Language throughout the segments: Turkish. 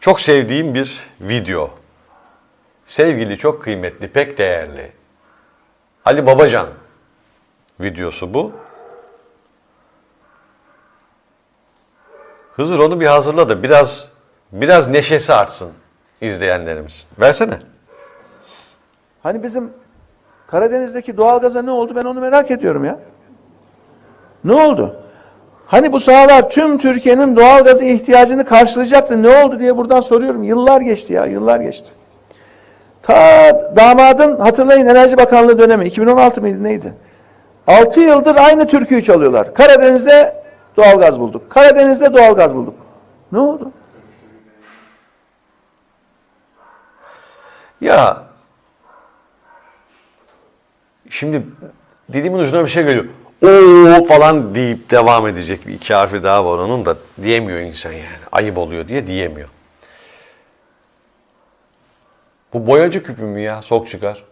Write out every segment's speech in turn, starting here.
Çok sevdiğim bir video. Sevgili, çok kıymetli, pek değerli. Ali Babacan videosu bu. Hızır onu bir hazırla da biraz biraz neşesi artsın izleyenlerimiz. Versene. Hani bizim Karadeniz'deki doğalgaza ne oldu ben onu merak ediyorum ya. Ne oldu? Hani bu sahalar tüm Türkiye'nin doğalgazı ihtiyacını karşılayacaktı. Ne oldu diye buradan soruyorum. Yıllar geçti ya, yıllar geçti. Ta damadın hatırlayın Enerji Bakanlığı dönemi 2016 mıydı neydi? 6 yıldır aynı türküyü çalıyorlar. Karadeniz'de doğalgaz bulduk. Karadeniz'de doğalgaz bulduk. Ne oldu? Ya şimdi dilimin ucuna bir şey geliyor. Oo falan deyip devam edecek bir iki harfi daha var onun da diyemiyor insan yani. Ayıp oluyor diye diyemiyor. Bu boyacı küpü mü ya? Sok çıkar.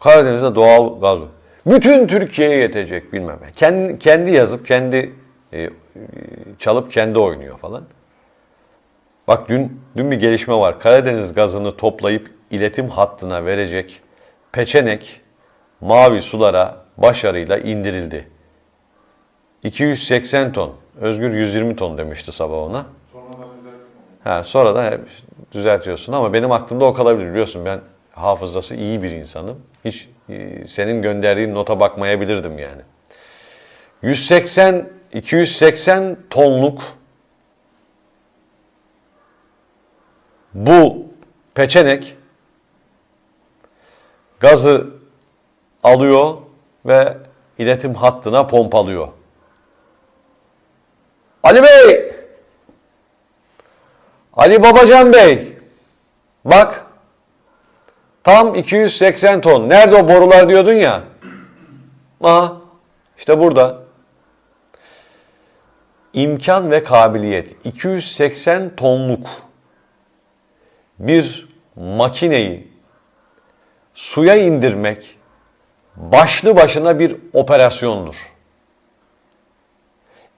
Karadeniz'de doğal gaz. Bütün Türkiye'ye yetecek bilmem. Kendi, kendi yazıp kendi e, e, çalıp kendi oynuyor falan. Bak dün dün bir gelişme var. Karadeniz gazını toplayıp iletim hattına verecek peçenek mavi sulara başarıyla indirildi. 280 ton. Özgür 120 ton demişti sabah ona. Ha, sonra da hep düzeltiyorsun ama benim aklımda o kalabilir biliyorsun ben hafızası iyi bir insanım. Hiç e, senin gönderdiğin nota bakmayabilirdim yani. 180 280 tonluk bu peçenek gazı alıyor ve iletim hattına pompalıyor. Ali Bey! Ali Babacan Bey! Bak! Tam 280 ton. Nerede o borular diyordun ya? Aha, işte burada. İmkan ve kabiliyet. 280 tonluk bir makineyi suya indirmek başlı başına bir operasyondur.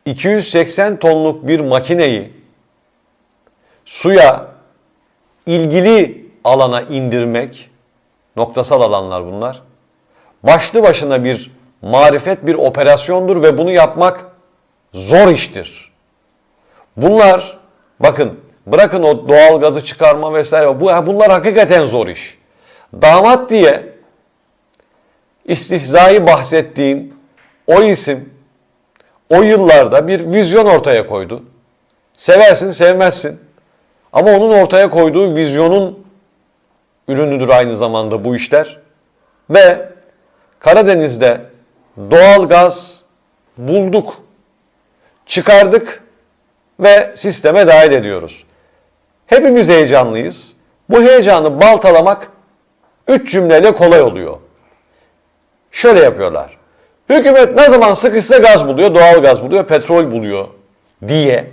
280 tonluk bir makineyi suya ilgili alana indirmek, noktasal alanlar bunlar, başlı başına bir marifet, bir operasyondur ve bunu yapmak zor iştir. Bunlar bakın bırakın o doğal gazı çıkarma vesaire bu bunlar hakikaten zor iş. Damat diye istihzai bahsettiğin o isim o yıllarda bir vizyon ortaya koydu. Seversin, sevmezsin. Ama onun ortaya koyduğu vizyonun ürünüdür aynı zamanda bu işler. Ve Karadeniz'de doğal gaz bulduk, çıkardık ve sisteme dahil ediyoruz. Hepimiz heyecanlıyız. Bu heyecanı baltalamak üç cümleyle kolay oluyor. Şöyle yapıyorlar. Hükümet ne zaman sıkışsa gaz buluyor, doğal gaz buluyor, petrol buluyor diye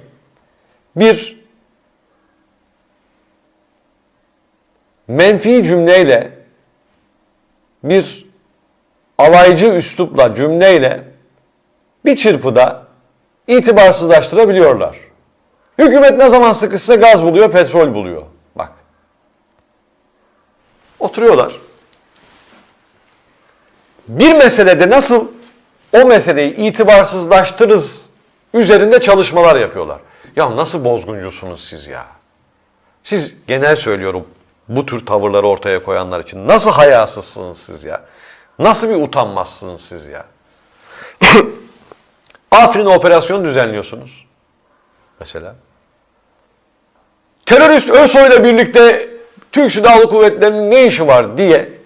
bir menfi cümleyle bir alaycı üslupla cümleyle bir çırpıda itibarsızlaştırabiliyorlar. Hükümet ne zaman sıkışsa gaz buluyor, petrol buluyor. Bak. Oturuyorlar. Bir meselede nasıl o meseleyi itibarsızlaştırırız üzerinde çalışmalar yapıyorlar. Ya nasıl bozguncusunuz siz ya? Siz genel söylüyorum bu tür tavırları ortaya koyanlar için nasıl hayasızsınız siz ya? Nasıl bir utanmazsınız siz ya? Afrin'e operasyon düzenliyorsunuz. Mesela. Terörist ÖSO'yla birlikte Türk Silahlı Kuvvetleri'nin ne işi var diye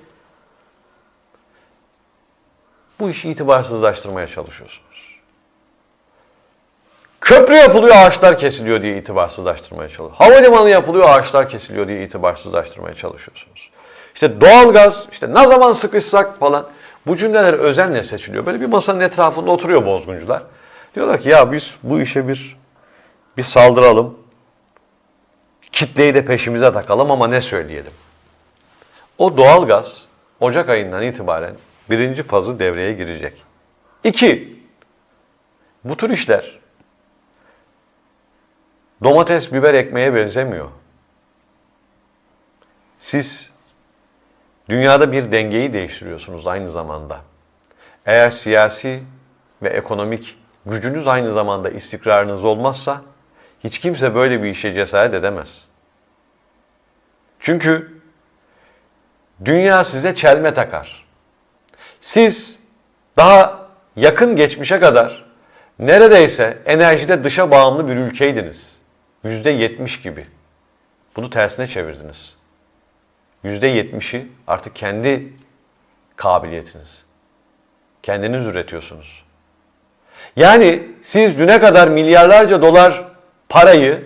bu işi itibarsızlaştırmaya çalışıyorsunuz. Köprü yapılıyor, ağaçlar kesiliyor diye itibarsızlaştırmaya çalışıyorsunuz. Havalimanı yapılıyor, ağaçlar kesiliyor diye itibarsızlaştırmaya çalışıyorsunuz. İşte doğalgaz, işte ne zaman sıkışsak falan bu cümleler özenle seçiliyor. Böyle bir masanın etrafında oturuyor bozguncular. Diyorlar ki ya biz bu işe bir bir saldıralım. Kitleyi de peşimize takalım ama ne söyleyelim? O doğalgaz Ocak ayından itibaren birinci fazı devreye girecek. İki, bu tür işler domates, biber ekmeye benzemiyor. Siz dünyada bir dengeyi değiştiriyorsunuz aynı zamanda. Eğer siyasi ve ekonomik gücünüz aynı zamanda istikrarınız olmazsa hiç kimse böyle bir işe cesaret edemez. Çünkü dünya size çelme takar. Siz daha yakın geçmişe kadar neredeyse enerjide dışa bağımlı bir ülkeydiniz. Yüzde yetmiş gibi. Bunu tersine çevirdiniz. Yüzde yetmişi artık kendi kabiliyetiniz. Kendiniz üretiyorsunuz. Yani siz düne kadar milyarlarca dolar parayı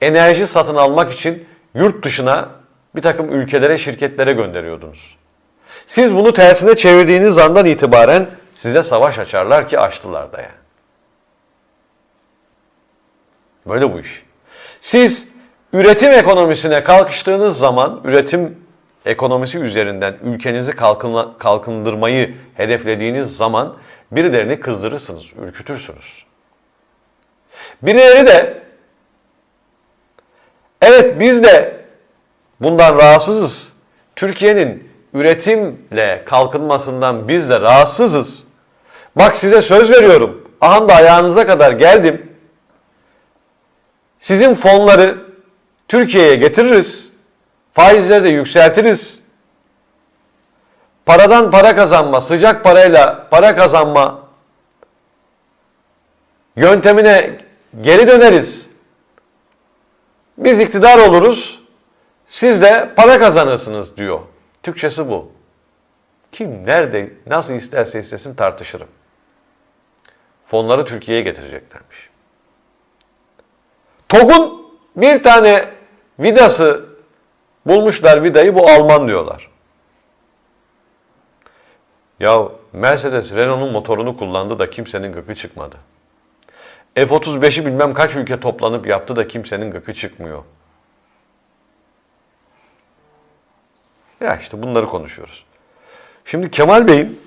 enerji satın almak için yurt dışına bir takım ülkelere, şirketlere gönderiyordunuz. Siz bunu tersine çevirdiğiniz andan itibaren size savaş açarlar ki açtılar da yani. Böyle bu iş. Siz üretim ekonomisine kalkıştığınız zaman, üretim ekonomisi üzerinden ülkenizi kalkınla- kalkındırmayı hedeflediğiniz zaman birilerini kızdırırsınız, ürkütürsünüz. Birileri de evet biz de bundan rahatsızız. Türkiye'nin üretimle kalkınmasından biz de rahatsızız. Bak size söz veriyorum. Aha da ayağınıza kadar geldim. Sizin fonları Türkiye'ye getiririz. Faizleri de yükseltiriz. Paradan para kazanma, sıcak parayla para kazanma yöntemine geri döneriz. Biz iktidar oluruz, siz de para kazanırsınız diyor. Türkçesi bu. Kim nerede nasıl isterse istesin tartışırım. Fonları Türkiye'ye getireceklermiş. TOG'un bir tane vidası bulmuşlar vidayı bu Alman diyorlar. Ya Mercedes Renault'un motorunu kullandı da kimsenin gıkı çıkmadı. F-35'i bilmem kaç ülke toplanıp yaptı da kimsenin gıkı çıkmıyor. Ya işte bunları konuşuyoruz. Şimdi Kemal Bey'in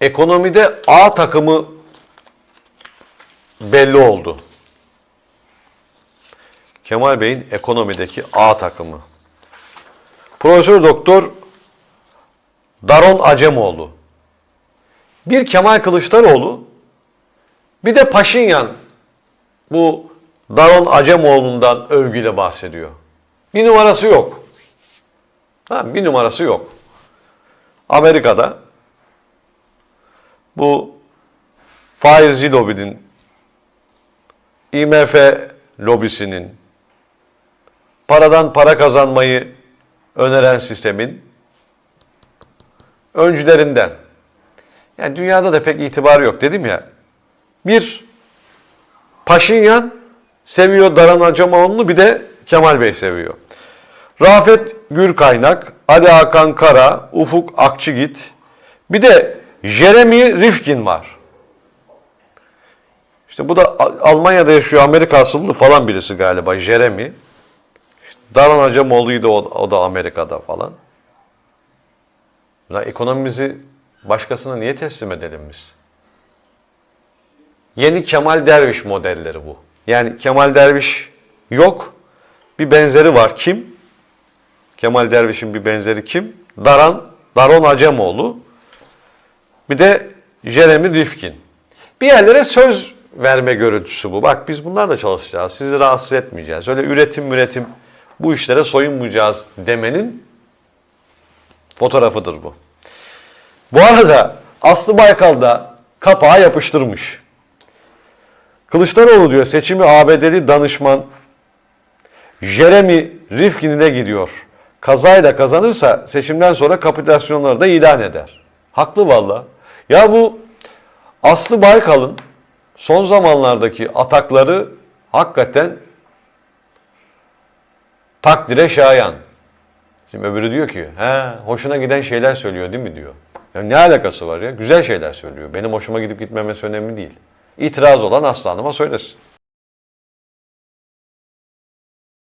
ekonomide A takımı belli oldu. Kemal Bey'in ekonomideki A takımı. Profesör Doktor Daron Acemoğlu. Bir Kemal Kılıçdaroğlu, bir de Paşinyan bu Daron Acemoğlu'ndan övgüyle bahsediyor. Bir numarası yok. Ha, bir numarası yok. Amerika'da bu faizci lobinin, IMF lobisinin, paradan para kazanmayı öneren sistemin öncülerinden. Yani dünyada da pek itibarı yok dedim ya. Bir Paşinyan seviyor Daran Acemoğlu'nu bir de Kemal Bey seviyor. Rafet Gürkaynak, Ali Hakan Kara, Ufuk Akçıgit, bir de Jeremy Rifkin var. İşte bu da Almanya'da yaşıyor, Amerika asıllı falan birisi galiba, Jeremy. İşte Daran Acemoğlu'ydu o, o da Amerika'da falan. Ya ekonomimizi başkasına niye teslim edelim biz? Yeni Kemal Derviş modelleri bu. Yani Kemal Derviş yok. Bir benzeri var. Kim? Kemal Derviş'in bir benzeri kim? Daran, Daron Acemoğlu. Bir de Jeremy Rifkin. Bir yerlere söz verme görüntüsü bu. Bak biz bunlarla çalışacağız. Sizi rahatsız etmeyeceğiz. Öyle üretim üretim bu işlere soyunmayacağız demenin fotoğrafıdır bu. Bu arada Aslı Baykal da kapağa yapıştırmış. Kılıçdaroğlu diyor seçimi ABD'li danışman Jeremy Rifkin'ine gidiyor. Kazayla kazanırsa seçimden sonra kapitülasyonları da ilan eder. Haklı valla. Ya bu Aslı Baykal'ın son zamanlardaki atakları hakikaten takdire şayan. Şimdi öbürü diyor ki, he hoşuna giden şeyler söylüyor değil mi diyor. Ya ne alakası var ya? Güzel şeyler söylüyor. Benim hoşuma gidip gitmemesi önemli değil. İtiraz olan Aslı Hanım'a söylesin.